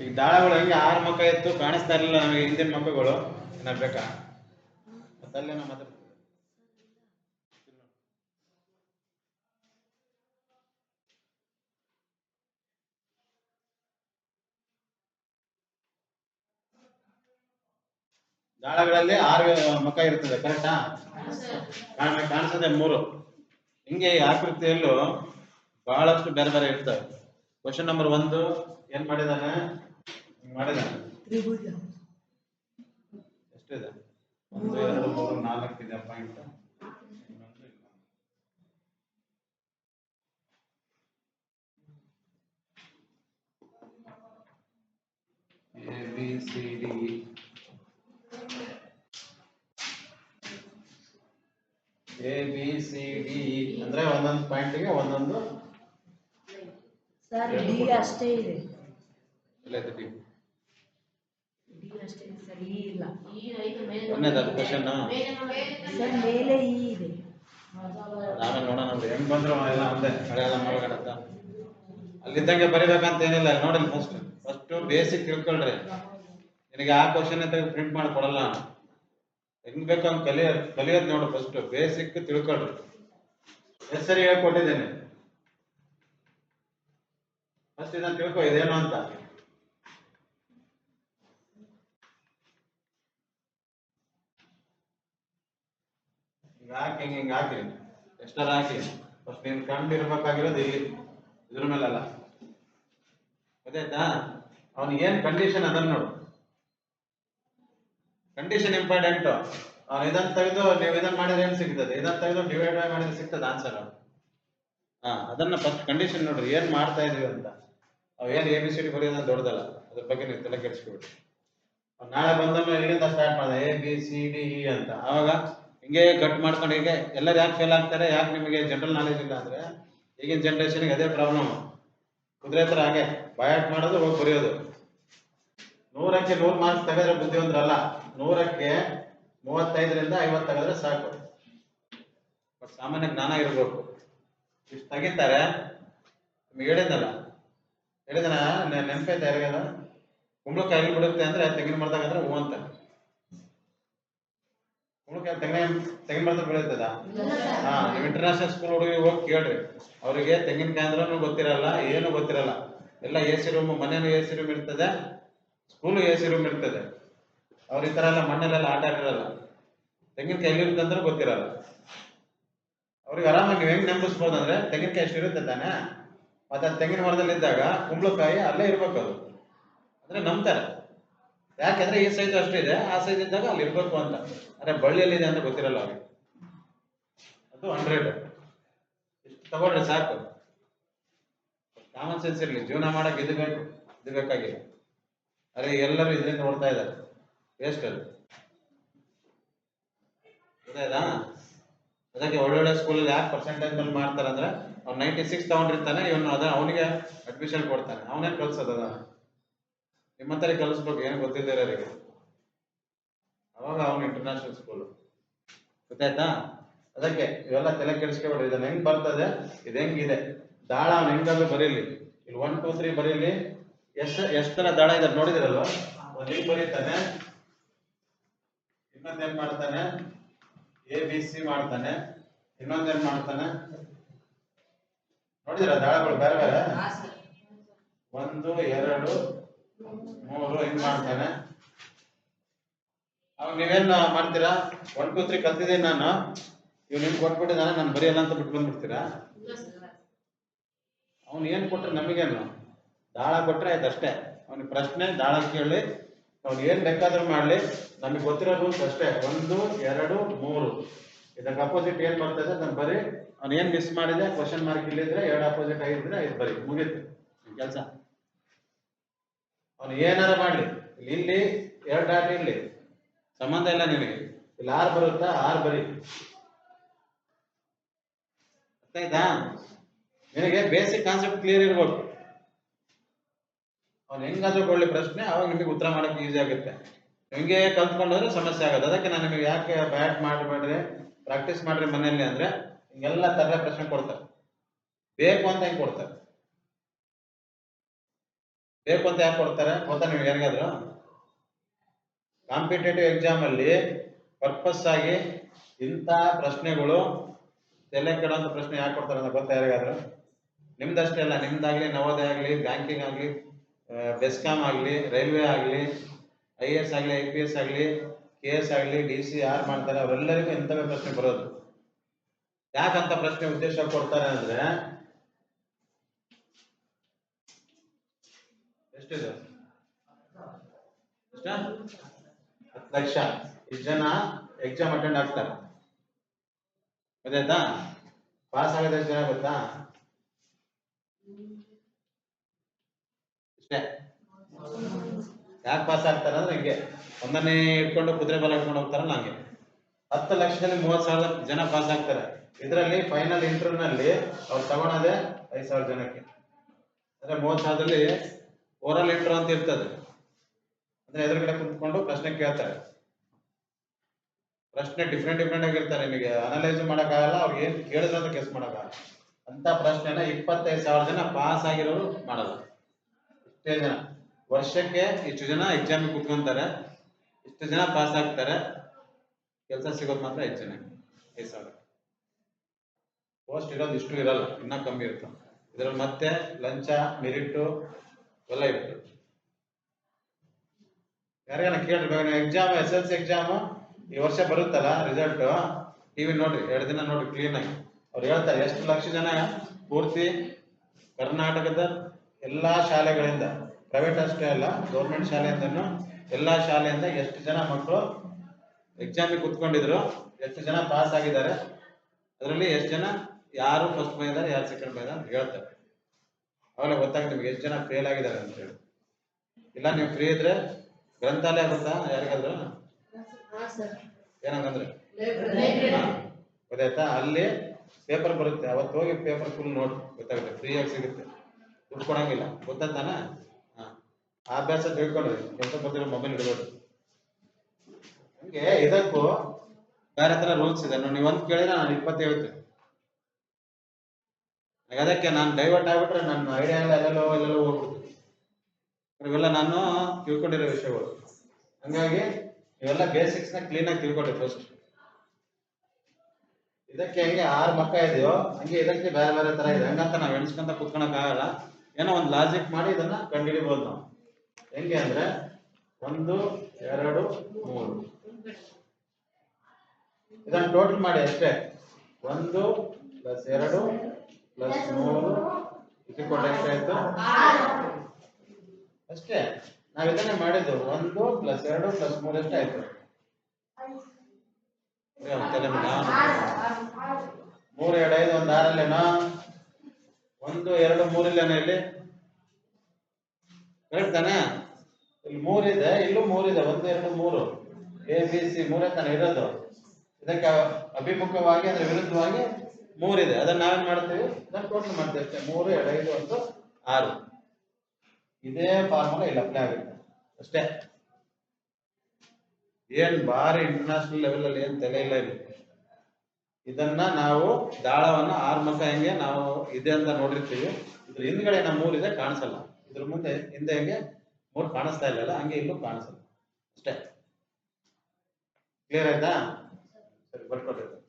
ಈಗ ದಾಳಗಳು ಹಂಗೆ ಆರು ಮಕ್ಕ ಇತ್ತು ಕಾಣಿಸ್ತಾ ಇರಲಿಲ್ಲ ನಮಗೆ ಹಿಂದಿನ ಮಕ್ಕಗಳು ಏನಾಗ್ಬೇಕಾ ಬೇಕಾ? ನಮ್ಮ ಅಲ್ಲೇನೋ ಮಾತಾಡ್ತಿದ್ದೆ ದಾಳಗಳಲ್ಲಿ ಆರು ಮಕ ಇರ್ತದೆ ಕರೆಕ್ಟಾ ಕಾಣಿಸದೆ ಮೂರು. ಹಿಂಗೆ ಈ ಆಕೃತಿಯಲ್ಲೂ ಬಹಳಷ್ಟು ಬೇರೆ ಬೇರೆ ಇರ್ತವೆ. ಕ್ವಶನ್ ನಂಬರ್ ಒಂದು, ಏನ್ ಮಾಡಿದಾನೆ ಹಿಂಗ್ ಮಾಡಿದಾನೆ ತ್ರಿಭುಜ. ಎಷ್ಟಿದೆ? ಒಂದು ಎರಡು ಮೂರು ನಾಲ್ಕು ಇದೆ point A B C D A B C D ಅಂದ್ರೆ ಒಂದೊಂದು ಪಾಯಿಂಟ್ಗೆ ಒಂದೊಂದು ಸರ್ ಡಿ ಅಷ್ಟೇ ಇದೆ. ಇಲ್ಲ ಇದೆ ಡಿ. ಡಿ ಅಷ್ಟೇ ಇದೆ ಸರ್ ಇ ಇಲ್ಲ ಒಂದನೇದು ಕ್ವಶನ್ ಸರ್ ಮೇಲೆ ಇ ಇದೆ. ಆಮೇಲೆ ನೋಡೋಣ ನೋಡಿ ಹೆಂಗ್ ಬಂದ್ರು ಎಲ್ಲ ಒಂದೇ. ಅಲ್ಲಿದ್ದಂಗೆ ಬರಿಬೇಕಂತ ಏನಿಲ್ಲ ನೋಡಿ ಫಸ್ಟ್ ಫಸ್ಟ್ ಬೇಸಿಕ್ ತಿಳ್ಕೊಳ್ರಿ ನಿನಗೆ ಆ ಕ್ವಶನ್ ಅಂತ ಪ್ರಿಂಟ್ ಮಾಡಿ ಕೊಡಲ್ಲ ಹೆಂಗ್ ಬೇಕು ಹಂಗ್ ಕಲಿಯ ಕಲಿಯೋದ್ ನೋಡು ಫಸ್ಟ್ ಬೇಸಿಕ್ ತಿಳ್ಕೊಳ್ರಿ. ಹೆಸರಿ ಸರಿ ಹೇಳ್ಕೊಟ್ಟಿದ್ದೇನೆ? ಫಸ್ಟ್ ಇದನ್ನ ತಿಳ್ಕೊ ಇದೇನು ಅಂತ ಹಿಂಗ್ ಹಾಕಿ, ಹಿಂಗ್ ಹಿಂಗ್ ಹಾಕಿ. ಎಷ್ಟರ ಹಾಕಿ? ಫಸ್ಟ್ ನೀನ್ ಕಂಡಿರ್ಬೇಕಾಗಿರೋದು ಇಲ್ಲಿ. ಇದ್ರ ಮೇಲಲ್ಲ. ಗೊತ್ತಾಯ್ತಾ? ಅವ್ನಿಗೆ ಏನ್ ಕಂಡೀಷನ್ ಅದನ್ನ ನೋಡು. ಕಂಡೀಷನ್ ಇಂಪಾರ್ಟೆಂಟ್ ಅವ್ನು ಇದನ್ನ ತೆಗೆದು ನೀವು ಇದನ್ನ ಮಾಡಿದ್ರೆ ಏನ್ ಸಿಗ್ತದೆ? ಇದನ್ನ ತೆಗೆದು ಡಿವೈಡ್ ಬೈ ಮಾಡಿದ್ರೆ ಸಿಗ್ತದೆ ಆನ್ಸರ್ ಹಾ, ಅದನ್ನ ಫಸ್ಟ್ ಕಂಡೀಷನ್ ನೋಡ್ರಿ ಏನ್ ಮಾಡ್ತಾ ಇದೀವಿ ಅಂತ. ಅವ್ ಏನ್ ಎ ಬಿ ಸಿ ಡಿ ಅದನ್ನ ದೊಡ್ಡದಲ್ಲ. ಅದ್ರ ಬಗ್ಗೆ ನೀವು ತಲೆ ಕೆಡಿಸ್ಕೊಬಿಡಿ. ಅವ್ನು ನಾಳೆ ಮೇಲೆ ಇಲ್ಲಿಂದ ಸ್ಟಾರ್ಟ್ ಮಾಡ್ದೆ A B C D E ಅಂತ. ಅವಾಗ ಹಿಂಗೆ ಕಟ್ ಮಾಡ್ಕೊಂಡು ಹೀಗೆ ಎಲ್ಲರೂ ಯಾಕೆ ಫೇಲ್ ಆಗ್ತಾರೆ, ಯಾಕೆ ನಿಮಗೆ ಜನರಲ್ ನಾಲೆಜ್ ಇಲ್ಲ ಅಂದರೆ ಈಗಿನ ಜನ್ರೇಷನ್ಗೆ ಅದೇ ಪ್ರಾಬ್ಲಮ್ ಕುದುರೆ ಹತ್ರ ಹಾಗೆ ಬಯಾಟ್ ಮಾಡೋದು ಹೋಗಿ ಬರೆಯೋದು. ನೂರಕ್ಕೆ ನೂರು ಮಾರ್ಕ್ಸ್ ತೆಗೆದ್ರೆ ಬುದ್ಧಿವಂತರಲ್ಲ, ನೂರಕ್ಕೆ ಮೂವತ್ತೈದರಿಂದ ಐವತ್ತು ತೆಗೆದ್ರೆ ಸಾಕು. ಬಟ್ ಸಾಮಾನ್ಯ ಜ್ಞಾನ ಇರಬೇಕು. ಇಷ್ಟು ತೆಗಿತಾರೆ. ನಿಮ್ಗೆ ಹೇಳಿದ್ನಲ್ಲ ಹೇಳಿದನ ನೆನಪೈತೆ ಯಾರಿಗಾರ ಕುಂಬಳಕಾಯಿ ಬಿಡುತ್ತೆ ಅಂದ್ರೆ ತೆಂಗಿನ ಮರದಾಗ ಅಂದ್ರೆ ಹೂ ಅಂತ. ಕುಂಬಳಕಾಯಿ ತೆಂಗಿನ ತೆಂಗಿನ ಮರದ ಬೆಳೀತದ ಹಾ, ನೀವು ಇಂಟರ್ನ್ಯಾಷನಲ್ ಸ್ಕೂಲ್ ಹುಡುಗಿ ಹೋಗಿ ಕೇಳ್ರಿ. ಅವರಿಗೆ ತೆಂಗಿನಕಾಯಿ ಅಂದ್ರೂ ಗೊತ್ತಿರಲ್ಲ, ಏನು ಗೊತ್ತಿರಲ್ಲ. ಎಲ್ಲ ಎ ಸಿ ರೂಮ್ ಮನೇನು ಎ ಸಿ ರೂಮ್ ಇರ್ತದೆ ಸ್ಕೂಲು ಎ ಸಿ ರೂಮ್ ಇರ್ತದೆ. ಅವ್ರ ಈ ತರ ಎಲ್ಲ ಮಣ್ಣಲ್ಲೆಲ್ಲ ಆಟ ಆಡಿರಲ್ಲ. ತೆಂಗಿನಕಾಯಿ ಎಲ್ಲಿರುತ್ತೆ ಅಂದ್ರೆ ಗೊತ್ತಿರಲ್ಲ. ಅವ್ರಿಗೆ ಆರಾಮಾಗಿ ನೀವು ಹೆಂಗ್ ನೆಂಬಿಸ್ಬೋದು ಅಂದ್ರೆ ತೆಂಗಿನಕಾಯಿ ಎಷ್ಟು ಇರುತ್ತೆ ತಾನೇ? ಮತ್ತೆ ತೆಂಗಿನ ಮರದಲ್ಲಿ ಇದ್ದಾಗ ಕುಂಬಳಕಾಯಿ ಅಲ್ಲೇ ಇರ್ಬೇಕು ಅದು ಅಂದ್ರೆ ನಂಬ್ತಾರೆ. ಯಾಕೆಂದ್ರೆ ಈ ಸೈಜ್ ಅಷ್ಟಿದೆ ಆ ಸೈಜ್ ಇದ್ದಾಗ ಅಲ್ಲಿ ಇರ್ಬೇಕು ಅಂತ. ಅಂದ್ರೆ ಬಳ್ಳಿಯಲ್ಲಿದೆ ಅಂತ ಗೊತ್ತಿರಲ್ಲ ಅವ್ರಿಗೆ. ಅದು ಹಂಡ್ರೆಡ್ ಇಷ್ಟು ತಗೊಳ್ರಿ ಸಾಕು. ಕಾಮನ್ ಸೆನ್ಸ್ ಇರಲಿ, ಜೀವನ ಮಾಡಕ್ ಇದು ಬೇಕು, ಇದು ಬೇಕಾಗಿಲ್ಲ ಅರೆ, ಎಲ್ಲರೂ ಇದರಿಂದ ಓಡ್ತಾ ಇದ್ದಾರೆ. ವೇಸ್ಟ್ ಅದು. ಗೊತ್ತಾಯ್ತಾ? ಅದಕ್ಕೆ ಒಳ್ಳೊಳ್ಳೆ ಸ್ಕೂಲಲ್ಲಿ ಯಾಕೆ ಪರ್ಸೆಂಟೇಜ್ ಮೇಲೆ ಮಾಡ್ತಾರೆ ಅಂದ್ರೆ ಅವ್ನು ನೈಂಟಿ ಸಿಕ್ಸ್ ತಗೊಂಡಿರ್ತಾನೆ, ಇವನು ಅದ, ಅವನಿಗೆ ಅಡ್ಮಿಷನ್ ಕೊಡ್ತಾನೆ. ಅವನೇ ಕಲ್ಸೋದದ ನಿಮ್ಮ ಹತ್ರ ಕಲಿಸ್ಬೇಕು, ಏನು ಗೊತ್ತಿದ್ದವರಿಗೆ ಅವಾಗ ಅವನು ಇಂಟರ್ನ್ಯಾಷನಲ್ ಸ್ಕೂಲ್ ಗೊತ್ತಾಯ್ತಾ? ಅದಕ್ಕೆ ಇವೆಲ್ಲ ತಲೆ ಕೆಡಿಸ್ಕೊಬೇಡ ಇದನ್ನ ಹೆಂಗ್ ಬರ್ತದೆ? ಇದು ಹೆಂಗಿದೆ? ದಾಳ ಅವ್ನು ಹೆಂಗಾದ್ರು ಬರೀಲಿ. ಇಲ್ಲಿ ಒನ್ ಟೂ ತ್ರೀ ಬರೀಲಿ. ಎಷ್ಟ, ಎಷ್ಟು ತರ ದಾಳ ಇದೆ ನೋಡಿದಿರಲ್ವ? ಒಂದ್ ಹಿಂಗ್ ಬರೀತಾನೆ. ಇನ್ನೊಂದೇನ್ ಮಾಡ್ತಾನೆ? ಎ ಬಿ ಸಿ ಮಾಡ್ತಾನೆ. ಇನ್ನೊಂದೇನ್ ಮಾಡ್ತಾನೆ? ನೋಡಿದಿರ ದಾಳಗಳು, ಬೇರೆ ಬೇರೆ? ಒಂದು, ಎರಡು ಮೂರು ಹಿಂಗ್ ಮಾಡ್ತಾನೆ ಅವಾಗ ನೀವೇನ್ ಮಾಡ್ತೀರಾ? ಒನ್ ಟೂ ತ್ರೀ ಕಲ್ತಿದ್ದೀನಿ ನಾನು. ಇವ್ ನಿಮ್ಗೆ ಕೊಟ್ಬಿಟ್ಟಿದ್ದಾನೆ ನಾನು ಬರೆಯಲ್ಲ ಅಂತ ಬಿಟ್ಟು ಬಂದ್ಬಿಡ್ತೀರಾ? ಅವ್ನು ಏನ್ ಕೊಟ್ರೆ ನಮಗೇನು? ದಾಳ ಕೊಟ್ರೆ ಆಯ್ತು ಅಷ್ಟೇ. ಅವ್ನಿಗೆ ಪ್ರಶ್ನೆ, ದಾಳ ಕೇಳಿ, ಅವ್ನು ಏನ್ ಬೇಕಾದ್ರೂ ಮಾಡ್ಲಿ. ನಮಗೆ ಗೊತ್ತಿರೋ ರೂಲ್ಸ್ ಅಷ್ಟೇ. ಒಂದು, ಎರಡು, ಮೂರು. ಇದಕ್ಕೆ ಅಪೋಸಿಟ್ ಏನ್ ಬರ್ತಾ ಇದೆ ನಾನು ಬರೀ, ಅವ್ನು ಏನ್ ಮಿಸ್ ಮಾಡಿದೆ ಕ್ವಶನ್ ಮಾರ್ಕ್ ಇಲ್ಲಿದ್ರೆ ಎರಡು ಅಪೋಸಿಟ್ ಆಗಿದ್ರೆ ಐದು ಬರೀ. ಮುಗಿತು. ಕೆಲಸ. ಅವನು ಏನಾರ ಮಾಡಲಿ. ಇಲ್ಲಿ ಎರಡು ಡಾಟ್ ಇರಲಿ. ಸಂಬಂಧ ಇಲ್ಲ ನಿಮಗೆ ಇಲ್ಲಿ ಆರು ಬರುತ್ತಾ? ಆರು ಬರಿ. ಆಯ್ತಾ ನಿನಗೆ ಬೇಸಿಕ್ ಕಾನ್ಸೆಪ್ಟ್ ಕ್ಲಿಯರ್ ಇರ್ಬೇಕು. ಅವ್ನು ಹೆಂಗಾದ್ರೂ ಕೊಡ್ಲಿ ಪ್ರಶ್ನೆ, ಅವಾಗ ನಿಮಗೆ ಉತ್ತರ ಮಾಡಕ್ಕೆ ಈಸಿ ಆಗುತ್ತೆ. ಹಿಂಗೆ ಕಲ್ತ್ಕೊಂಡ್ರೆ ಸಮಸ್ಯೆ ಆಗೋದು ಅದಕ್ಕೆ ನಾನು ನಿಮಗೆ ಯಾಕೆ ಬ್ಯಾಟ್ ಮಾಡಬೇಡ್ರಿ ಪ್ರಾಕ್ಟೀಸ್ ಮಾಡ್ರಿ ಮನೆಯಲ್ಲಿ ಅಂದ್ರೆ, ಹಿಂಗೆಲ್ಲ ತರ ಪ್ರಶ್ನೆ ಕೊಡ್ತಾರೆ. ಬೇಕು ಅಂತ ಹೆಂಗೆ ಕೊಡ್ತಾರೆ? ಬೇಕು ಅಂತ ಯಾಕೆ ಕೊಡ್ತಾರೆ ಗೊತ್ತಾ ನೀವು ಯಾರಿಗಾದ್ರು? ಕಾಂಪಿಟೇಟಿವ್ ಎಕ್ಸಾಮ್ ಅಲ್ಲಿ ಪರ್ಪಸ್ ಆಗಿ ಇಂಥ ಪ್ರಶ್ನೆಗಳು ತಲೆ ಕೆಡುವಂತ ಪ್ರಶ್ನೆ ಯಾಕೆ ಕೊಡ್ತಾರೆ ಅಂತ ಗೊತ್ತಾ ಯಾರಿಗಾದ್ರು? ನಿಮ್ದಷ್ಟೇ ಅಲ್ಲ, ನಿಮ್ದಾಗ್ಲಿ, ನವೋದಯ ಆಗಲಿ ಬ್ಯಾಂಕಿಂಗ್ ಆಗಲಿ ಬೆಸ್ಕಾಮ್ ಆಗಲಿ ರೈಲ್ವೆ ಆಗಲಿ ಐ ಎಸ್ ಆಗಲಿ ಐ ಪಿ ಎಸ್ ಆಗಲಿ ಕೆ ಎಸ್ ಆಗಲಿ ಡಿ ಸಿ ಯಾರು ಮಾಡ್ತಾರೆ? ಅವರೆಲ್ಲರಿಗೂ ಇಂಥವೇ ಪ್ರಶ್ನೆ ಬರೋದು. ಯಾಕಂತ ಪ್ರಶ್ನೆ ಉದ್ದೇಶ ಕೊಡ್ತಾರೆ ಅಂದ್ರೆ ಎಷ್ಟಿದೆ ಎಷ್ಟ ಹತ್ತು ಲಕ್ಷ. ಇಷ್ಟು ಜನ ಎಕ್ಸಾಮ್ ಅಟೆಂಡ್ ಆಗ್ತಾರೆ. ಗೊತ್ತಾಯ್ತಾ? ಪಾಸ್ ಆಗೋದು ಎಷ್ಟು ಜನ ಗೊತ್ತಾ? ಇಷ್ಟೇ. ಯಾಕೆ ಪಾಸ್ ಆಗ್ತಾರೆ ಅಂದ್ರೆ ಹಿಂಗೆ. ಒಂದನೇ ಇಟ್ಕೊಂಡು ಕುದುರೆ ಬಲ ಇಟ್ಕೊಂಡು ಹೋಗ್ತಾರಲ್ಲ ಹಂಗೆ. ಹತ್ತು ಲಕ್ಷದಲ್ಲಿ ಮೂವತ್ತು ಸಾವಿರ ಜನ ಪಾಸ್ ಆಗ್ತಾರೆ. ಇದರಲ್ಲಿ ಫೈನಲ್ ಇಂಟರ್ವ್ಯೂನಲ್ಲಿ ಅವ್ರು ತಗೊಳೋದೇ ಐದು ಸಾವಿರ ಜನಕ್ಕೆ. ಅಂದ್ರೆ ಮೂವತ್ ಸಾವಿರದಲ್ಲಿ ಓರಲ್ ಲೀಟರ್ ಅಂತ ಇರ್ತದೆ. ಅಂದ್ರೆ ಎದುರುಗಡೆ ಕುತ್ಕೊಂಡು ಪ್ರಶ್ನೆ ಕೇಳ್ತಾರೆ. ಪ್ರಶ್ನೆ ಡಿಫ್ರೆಂಟ್ ಡಿಫ್ರೆಂಟ್ ಆಗಿರ್ತಾರೆ ನಿಮಗೆ. ಅನಲೈಸ್ ಮಾಡೋಕ್ಕಾಗಲ್ಲ ಅವ್ರಿಗೆ ಏನು ಕೇಳಿದ್ರೆ ಅಂತ ಕೆಸ್ ಮಾಡೋಕ್ಕಾಗಲ್ಲ. ಅಂತ ಪ್ರಶ್ನೆನ ಇಪ್ಪತ್ತೈದು ಸಾವಿರ ಜನ ಪಾಸ್ ಆಗಿರೋರು ಮಾಡಲ್ಲ. ಇಷ್ಟೇ ಜನ. ವರ್ಷಕ್ಕೆ ಇಷ್ಟು ಜನ ಎಕ್ಸಾಮ್ ಕುತ್ಕೊಂತಾರೆ. ಇಷ್ಟು ಜನ ಪಾಸ್ ಆಗ್ತಾರೆ. ಕೆಲಸ ಸಿಗೋದು ಮಾತ್ರ ಐದು ಜನ. ಐದು ಪೋಸ್ಟ್ ಇರೋದು ಇಷ್ಟು ಇರಲ್ಲ. ಇನ್ನೂ ಕಮ್ಮಿ ಇರುತ್ತೆ. ಇದ್ರಲ್ಲಿ ಮತ್ತೆ ಲಂಚ ಮೆರಿಟು ಎಲ್ಲ ಇರುತ್ತೆ. ಯಾರಿಗಾನ ಕೇಳ್ರಿ ಬೇಗ exam S L C exam ಈ ವರ್ಷ ಬರುತ್ತಲ್ಲ ರಿಸಲ್ಟ್ ಟಿವಿ ನೋಡ್ರಿ, ಎರಡು ದಿನ ನೋಡ್ರಿ ಕ್ಲೀನ್ ಆಗಿ. ಅವ್ರು ಹೇಳ್ತಾರೆ, ಎಷ್ಟು ಲಕ್ಷ ಜನ ಪೂರ್ತಿ ಕರ್ನಾಟಕದ ಎಲ್ಲಾ ಶಾಲೆಗಳಿಂದ ಪ್ರೈವೇಟ್ ಅಷ್ಟೇ ಅಲ್ಲ ಗೌರ್ಮೆಂಟ್ ಶಾಲೆಯಿಂದನು ಎಲ್ಲಾ ಶಾಲೆಯಿಂದ ಎಷ್ಟು ಜನ ಮಕ್ಕಳು ಎಕ್ಸಾಮ್ ಕುತ್ಕೊಂಡಿದ್ರು, ಎಷ್ಟು ಜನ ಪಾಸ್ ಆಗಿದ್ದಾರೆ, ಅದರಲ್ಲಿ ಎಷ್ಟು ಜನ ಯಾರು ಫಸ್ಟ್ ಬಂದಿದ್ದಾರೆ ಯಾರು ಸೆಕೆಂಡ್ ಬಂದಿದ್ದಾರೆ ಅಂತ ಹೇಳ್ತಾರೆ. ಅವಾಗ ಗೊತ್ತಾಗುತ್ತೆ ನಿಮ್ಗೆ ಎಷ್ಟು ಜನ ಫೇಲ್ ಆಗಿದ್ದಾರೆ ಅಂತ ಹೇಳಿ. ಇಲ್ಲ ನೀವು ಫ್ರೀ ಇದ್ರೆ ಗ್ರಂಥಾಲಯ ಗೊತ್ತಾ ಯಾರಿಗಾದ್ರು? ಏನಂಗಂದ್ರೆ? ಹಾ. ಗೊತ್ತಾಯ್ತಾ? ಅಲ್ಲಿ ಪೇಪರ್ ಬರುತ್ತೆ. ಅವತ್ತು ಹೋಗಿ ಪೇಪರ್ ಫುಲ್ ನೋಡಿ. ಗೊತ್ತಾಗುತ್ತೆ. ಫ್ರೀ ಆಗಿ ಸಿಗುತ್ತೆ. ದುಡ್ಡು ಕೊಡಂಗಿಲ್ಲ. ಗೊತ್ತಾನ ಹಾ. ಆ ಅಭ್ಯಾಸ ತಿಳ್ಕೊಂಡ್ರಿ ಕೆಲಸ ಬರ್ತಿರೋ ಮೊಬೈಲ್ ಇಡಬೇಡಿ ಹಂಗೆ ಇದಕ್ಕೂ ಬೇರೆ ತರ ರೂಲ್ಸ್ ಇದೆ. ನೀವು ಒಂದು ಕೇಳಿದ್ರೆ ನಾನು ಇಪ್ಪತ್ತು ಹೇಳ್ತೀನಿ ಈಗ ಅದಕ್ಕೆ ನಾನು ಡೈವರ್ಟ್ ಆಗ್ಬಿಟ್ರೆ ನನ್ನ ಐಡಿಯಾ ಎಲ್ಲ ಎಲ್ಲೆಲ್ಲೋ ಎಲ್ಲೆಲ್ಲೋ ಹೋಗ್ಬಿಡ್ತೀನಿ ಇವೆಲ್ಲ ನಾನು ತಿಳ್ಕೊಂಡಿರೋ ವಿಷಯಗಳು. ಹಂಗಾಗಿ ಇವೆಲ್ಲ ಬೇಸಿಕ್ಸ್ನ ಕ್ಲೀನಾಗಿ ತಿಳ್ಕೊಳ್ಳಿ ಫಸ್ಟ್ ಇದಕ್ಕೆ ಹೆಂಗೆ ಆರು ಮಕ್ಕ ಇದೆಯೋ, ಹಂಗೆ ಇದಕ್ಕೆ ಬೇರೆ ಬೇರೆ ತರ ಇದೆ. ಹಂಗಂತ ನಾವು ಎಣಿಸ್ಕೊಂತ ಕುತ್ಕೊಳಕ್ ಆಗಲ್ಲ. ಏನೋ ಒಂದು ಲಾಜಿಕ್ ಮಾಡಿ ಇದನ್ನ ಕಂಡುಹಿಡಿಬಹುದು ನಾವು. ಹೆಂಗೆ ಅಂದ್ರೆ ಒಂದು, ಎರಡು, ಮೂರು. ಇದನ್ನ ಟೋಟಲ್ ಮಾಡಿ ಅಷ್ಟೇ. ಒಂದು ಪ್ಲಸ್ ಎರಡು ಪ್ಲಸ್ ಮೂರು. ಇದಕ್ಕೆ ಎಷ್ಟಾಯ್ತು ಅಷ್ಟೇ. ನಾವ್ ಇದನ್ನೇ ಮಾಡಿದ್ದು. ಒಂದು ಪ್ಲಸ್ ಎರಡು ಪ್ಲಸ್ ಮೂರು ಎಷ್ಟಾಯ್ತು. ಮೂರು ಎರಡು ಐದು ಒಂದ್ ಆರಲ್ಲೇನಾ? ಒಂದು ಎರಡು ಮೂರಿಲ್ಲೇನ ಇಲ್ಲಿ? ಹೇಳ್ತಾನೆ ಇಲ್ಲಿ ಮೂರಿದೆ ಇಲ್ಲೂ ಮೂರಿದೆ ಒಂದು ಎರಡು ಮೂರು. ಎ ಬಿ ಸಿ ಮೂರೇ ತಾನೇ ಇರೋದು. ಇದಕ್ಕೆ ಅಭಿಮುಖವಾಗಿ ಅಂದ್ರೆ ವಿರುದ್ಧವಾಗಿ ಮೂರಿದೆ. ಅದನ್ನ ನಾವೇನ್ ಮಾಡ್ತೀವಿ? ಅದನ್ನ ಟೋಟಲ್ ಮಾಡ್ತೀವಿ ಅಷ್ಟೇ. ಮೂರು, ಎರಡು, ಐದು ಒಂದು ಆರು. ಇದೇ ಫಾರ್ಮುಲಾ ಇಲ್ಲಿ ಅಪ್ಲೈ ಆಗುತ್ತೆ. ಅಷ್ಟೇ. ಏನ್ ಭಾರಿ ಇಂಟರ್ನ್ಯಾಷನಲ್ ಲೆವೆಲ್ ಅಲ್ಲಿ ಏನ್ ತಲೆ ಇಲ್ಲ ಇದು. ಇದನ್ನ ನಾವು ದಾಳವನ್ನ ಆರು ಮಕ್ಕ ಹೆಂಗೆ ನಾವು ಇದೆ ಅಂತ ನೋಡಿರ್ತೀವಿ. ಇದ್ರ ಹಿಂದ್ಗಡೆ ನಮ್ಮ ಇದೆ ಕಾಣಿಸಲ್ಲ. ಇದ್ರ ಮುಂದೆ, ಹಿಂದೆ ಹೆಂಗೆ? ಮೂರು ಕಾಣಿಸ್ತಾ ಇಲ್ಲಲ್ಲ, ಹಂಗೆ ಇಲ್ಲೂ ಕಾಣಿಸಲ್ಲ. ಅಷ್ಟೇ. ಕ್ಲಿಯರ್ ಆಯ್ತಾ? ಸರಿ ಬರ್ಕೊಟ್ಟಿರ್ತೀನಿ